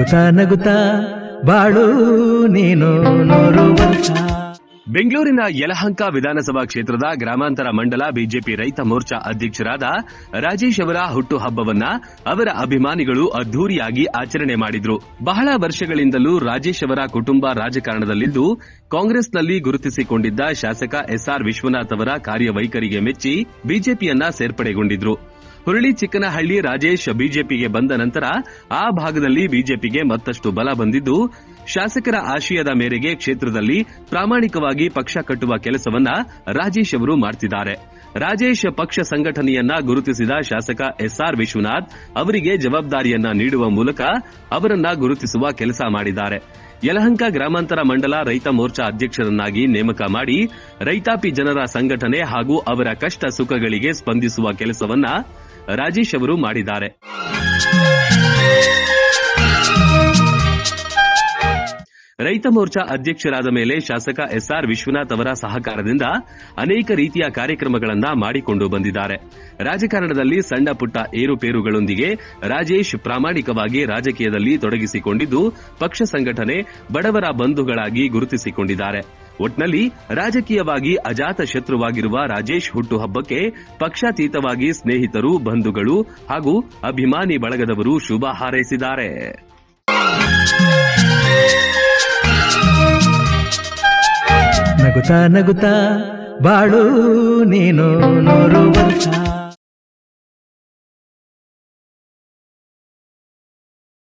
ನಗುತ್ತಾ ನಗುತ್ತಾ ಬಾಳು ನೀನು ಬೆಂಗಳೂರಿನ ಯಲಹಂಕ ವಿಧಾನಸಭಾ ಕ್ಷೇತ್ರದ ಗ್ರಾಮಾಂತರ ಮಂಡಲ ಬಿಜೆಪಿ ರೈತ ಮೋರ್ಚಾ ಅಧ್ಯಕ್ಷರಾದ ರಾಜೇಶ್ ಅವರ ಹುಟ್ಟುಹಬ್ಬವನ್ನ ಅವರ ಅಭಿಮಾನಿಗಳು ಅದ್ದೂರಿಯಾಗಿ ಆಚರಣೆ ಮಾಡಿದ್ರು. ಬಹಳ ವರ್ಷಗಳಿಂದಲೂ ರಾಜೇಶ್ ಅವರ ಕುಟುಂಬ ರಾಜಕಾರಣದಲ್ಲಿದ್ದು, ಕಾಂಗ್ರೆಸ್ನಲ್ಲಿ ಗುರುತಿಸಿಕೊಂಡಿದ್ದ ಶಾಸಕ ಎಸ್ಆರ್ ವಿಶ್ವನಾಥ್ ಅವರ ಕಾರ್ಯವೈಖರಿಗೆ ಮೆಚ್ಚಿ ಬಿಜೆಪಿಯನ್ನ ಸೇರ್ಪಡೆಗೊಂಡಿದ್ರು. ಹುರುಳಿ ಚಿಕ್ಕನಹಳ್ಳಿ ರಾಜೇಶ್ ಬಿಜೆಪಿಗೆ ಬಂದ ನಂತರ ಆ ಭಾಗದಲ್ಲಿ ಬಿಜೆಪಿಗೆ ಮತ್ತಷ್ಟು ಬಲ ಬಂದಿದ್ದು, ಶಾಸಕರ ಆಶಯದ ಮೇರೆಗೆ ಕ್ಷೇತ್ರದಲ್ಲಿ ಪ್ರಾಮಾಣಿಕವಾಗಿ ಪಕ್ಷ ಕಟ್ಟುವ ಕೆಲಸವನ್ನ ರಾಜೇಶ್ ಅವರು ಮಾಡ್ತಿದ್ದಾರೆ. ರಾಜೇಶ್ ಪಕ್ಷ ಸಂಘಟನೆಯನ್ನ ಗುರುತಿಸಿದ ಶಾಸಕ ಎಸ್ಆರ್ ವಿಶ್ವನಾಥ್ ಅವರಿಗೆ ಜವಾಬ್ದಾರಿಯನ್ನ ನೀಡುವ ಮೂಲಕ ಅವರನ್ನ ಗುರುತಿಸುವ ಕೆಲಸ ಮಾಡಿದ್ದಾರೆ. ಯಲಹಂಕ ಗ್ರಾಮಾಂತರ ಮಂಡಲ ರೈತ ಮೋರ್ಚಾ ಅಧ್ಯಕ್ಷರನ್ನಾಗಿ ನೇಮಕ ಮಾಡಿ, ರೈತಾಪಿ ಜನರ ಸಂಘಟನೆ ಹಾಗೂ ಅವರ ಕಷ್ಟ ಸುಖಗಳಿಗೆ ಸ್ಪಂದಿಸುವ ಕೆಲಸವನ್ನ ರಾಜೇಶ್ ಅವರು ಮಾಡಿದ್ದಾರೆ. ರೈತ ಮೋರ್ಚಾ ಅಧ್ಯಕ್ಷರಾದ ಮೇಲೆ ಶಾಸಕ ಎಸ್ಆರ್ ವಿಶ್ವನಾಥ್ ಅವರ ಸಹಕಾರದಿಂದ ಅನೇಕ ರೀತಿಯ ಕಾರ್ಯಕ್ರಮಗಳನ್ನ ಮಾಡಿಕೊಂಡು ಬಂದಿದ್ದಾರೆ. ರಾಜಕಾರಣದಲ್ಲಿ ಸಣ್ಣ ಪುಟ್ಟ ಏರುಪೇರುಗಳೊಂದಿಗೆ ರಾಜೇಶ್ ಪ್ರಾಮಾಣಿಕವಾಗಿ ರಾಜಕೀಯದಲ್ಲಿ ತೊಡಗಿಸಿಕೊಂಡಿದ್ದು, ಪಕ್ಷ ಸಂಘಟನೆ ಬಡವರ ಬಂಧುಗಳಾಗಿ ಗುರುತಿಸಿಕೊಂಡಿದ್ದಾರೆ. ಒಟ್ನಲ್ಲಿ ರಾಜಕೀಯವಾಗಿ ಅಜಾತ ಶತ್ರುವಾಗಿರುವ ರಾಜೇಶ್ ಹುಟ್ಟುಹಬ್ಬಕ್ಕೆ ಪಕ್ಷಾತೀತವಾಗಿ ಸ್ನೇಹಿತರು, ಬಂಧುಗಳು ಹಾಗೂ ಅಭಿಮಾನಿ ಬಳಗದವರು ಶುಭ ಹಾರೈಸಿದ್ದಾರೆ. ನಗುತ್ತಾ ನಗುತ್ತಾ ಬಾಳು ನೀನು ನೋಡುವಂತ